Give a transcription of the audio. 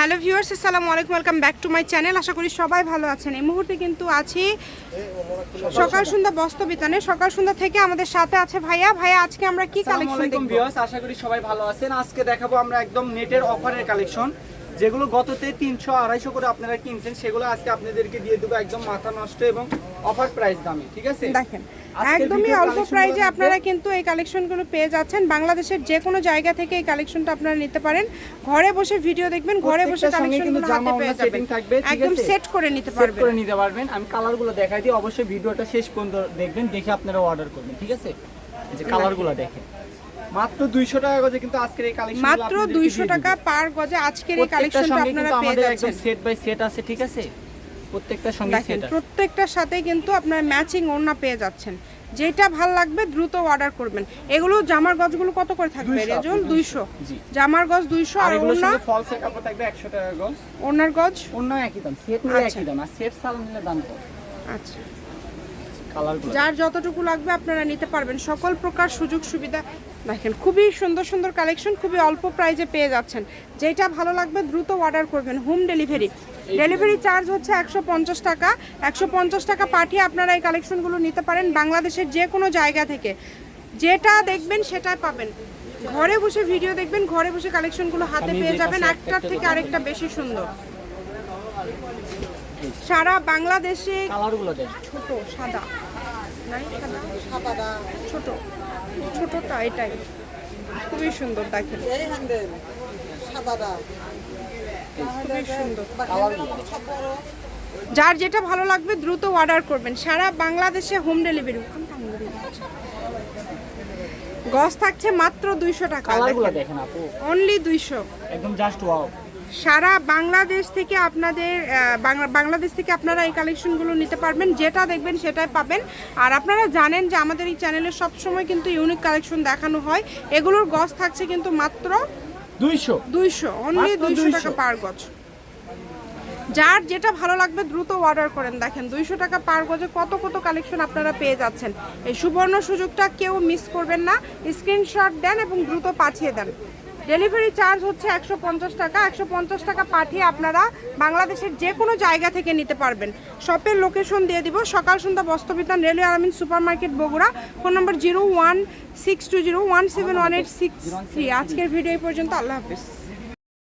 Hello viewers আসসালামু আলাইকুম welcome back to my channel. আশা করি সবাই ভালো আছেন। এই মুহূর্তে কিন্তু আছি সকাল সন্ধ্যা বস্ত্র বিতানে সকাল সন্ধ্যা থেকে আমাদের সাথে আছে ভাইয়া। ভাইয়া আজকে আমরা কি আসসালামু কালেকশন আলাইকুম দেখব? ভিউয়ার্স আশা করি সবাই ভালো আছেন। আজকে দেখাবো আমরা একদম নেটের অফারের কালেকশন যেগুলো গততে তিনশো আড়াইশো করে আপনারা কিনছেন সেগুলো আজকে আপনাদেরকে দিয়ে দেবো একদম মাথা নষ্ট এবং অফার প্রাইস দামে ঠিক আছে? দেখেন একদমই অল্প প্রাইজে আপনারা কিন্তু এই কালেকশনগুলো পেয়ে যাচ্ছেন। বাংলাদেশের যে কোনো জায়গা থেকে এই কালেকশনটা আপনারা নিতে পারেন। ঘরে বসে ভিডিও দেখবেন ঘরে বসে কিন্তু কালেকশনগুলো হাতে পেয়ে যাবেন। থাকবে, একদম সেট করে নিতে সেট পারবেন। করে নিতে পারবেন। আমি কালারগুলো দেখাই দিই অবশ্যই ভিডিওটা শেষ পর্যন্ত দেখবেন দেখে আপনারা অর্ডার করবেন ঠিক আছে? এই যে কালারগুলো দেখেন। মাত্র 200 টাকা করে কিন্তু আজকের এই কালেকশন মাত্র দুইশো টাকা পার গজে আজকের এই কালেকশনটা আপনারা পেয়ে যাচ্ছেন। সেট বাই সেট আছে ঠিক আছে? প্রত্যেকটার সঙ্গে সেট আছে। প্রত্যেকটার সাথে কিন্তু আপনার ম্যাচিং ওড়না পেয়ে যাচ্ছেন। যেটা ভালো লাগবে দ্রুত অর্ডার করবেন। এগুলো জামার গজগুলো কত করে থাকবে 200 রেজল? দুইশো। জি। জামার গজ দুইশো আর আর ওড়না সঙ্গে ফলসের কাপড় থাকবে 100 টাকা গজ। ওড়নার গজ? অন্য একই দাম সেট নিলে আচ্ছা। একই দাম আর সেট সাল নিলে দাম আচ্ছা। যার যতটুকু লাগবে আপনারা নিতে পারবেন। সকল প্রকার সুযোগ সুবিধা দেখেন খুবই সুন্দর সুন্দর কালেকশন খুবই অল্প প্রাইজে পেয়ে যাচ্ছেন। যেটা ভালো লাগবে দ্রুত অর্ডার করবেন। হোম ডেলিভারি ডেলিভারি চার্জ হচ্ছে একশো পঞ্চাশ টাকা। একশো পঞ্চাশ টাকা পাঠিয়ে আপনারা এই কালেকশনগুলো নিতে পারেন বাংলাদেশের যে কোনো জায়গা থেকে। যেটা দেখবেন সেটাই পাবেন। ঘরে বসে ভিডিও দেখবেন ঘরে বসে কালেকশনগুলো হাতে পেয়ে যাবেন। একটার থেকে আরেকটা বেশি সুন্দর। সারা বাংলাদেশে ছোট সাদা। নাই সাদা ছোট। ছোটটা এটাই। খুবই সুন্দর দেখেন। এই হ্যান্ডেল সাদাটা। খুবই সুন্দর। যার যেটা ভালো লাগবে দ্রুত অর্ডার করবেন। সারা বাংলাদেশে হোম ডেলিভারি গজ থাকছে মাত্র দুইশো টাকা কালারগুলো দেখেন। আপু। অনলি দুইশো। একদম জাস্ট ওয়াও সারা বাংলাদেশ থেকে আপনাদের বাংলাদেশ থেকে আপনারা এই কালেকশনগুলো নিতে পারবেন যেটা দেখবেন সেটাই পাবেন। আর আপনারা জানেন যে আমাদের এই চ্যানেলে সবসময় কিন্তু ইউনিক কালেকশন দেখানো হয়। এগুলোর গছ থাকছে কিন্তু মাত্র 200 দুইশো অনলি দুইশো 200 টাকা পার গছ। যার যেটা ভালো লাগবে দ্রুত অর্ডার করেন। দেখেন দুইশো টাকা পার গজে কত কত কালেকশন আপনারা পেয়ে যাচ্ছেন। এই সুবর্ণ সুযোগটা কেউ মিস করবেন না। স্ক্রিনশট দেন এবং দ্রুত পাঠিয়ে দেন। ডেলিভারি চার্জ হচ্ছে একশো পঞ্চাশ টাকা। একশো পঞ্চাশ টাকা পাঠিয়ে আপনারা বাংলাদেশের যে কোনো জায়গা থেকে নিতে পারবেন। শপের লোকেশন দিয়ে দিব। সকাল সন্ধ্যা বস্ত্রবিতান railway আরামিন super market Bogura. Phone number zero one six two zero one seven one eight six three. আজকের ভিডিও পর্যন্ত। আল্লাহ হাফিজ।